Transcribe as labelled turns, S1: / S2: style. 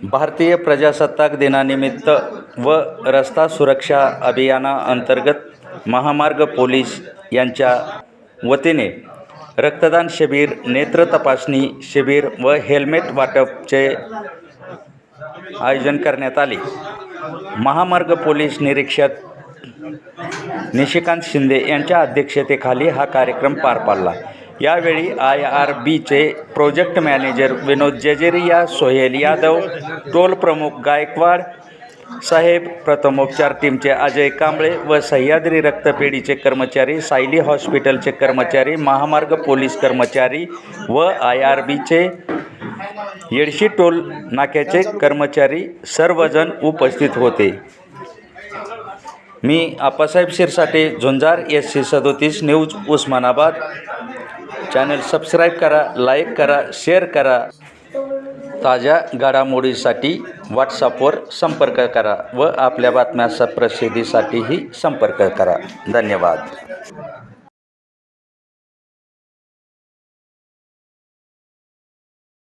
S1: भारतीय प्रजासत्ताक दिनानिमित्त व रस्ता सुरक्षा अभियानाअंतर्गत महामार्ग पोलीस यांच्या वतीने रक्तदान शिबिर नेत्र तपासणी शिबिर व हेल्मेट वाटपचे आयोजन करण्यात आले. महामार्ग पोलीस निरीक्षक निशिकांत शिंदे यांच्या अध्यक्षतेखाली हा कार्यक्रम पार पडला. यावेळी आय आर बीचे project manager Vinod Jejeria Sohail Yadav toll प्रमुख गायकवाड साहेब प्रथमोपचार टीमचे अजय कांबळे व सह्याद्री रक्तपेढीचे कर्मचारी सायली हॉस्पिटलचे कर्मचारी महामार्ग पोलीस कर्मचारी व आय आर बीचे येडशी टोल नाक्याचे कर्मचारी सर्वजण उपस्थित होते. मी आप्पासाहेब शिरसाटे झुंजार एस सी सदोतीस न्यूज उस्मानाबाद. चॅनल सबस्क्राईब करा लाईक करा शेअर करा. ताज्या घडामोडीसाठी व्हॉट्सअपवर संपर्क करा व आपल्या बातम्या प्रसिद्धीसाठीही संपर्क करा. धन्यवाद.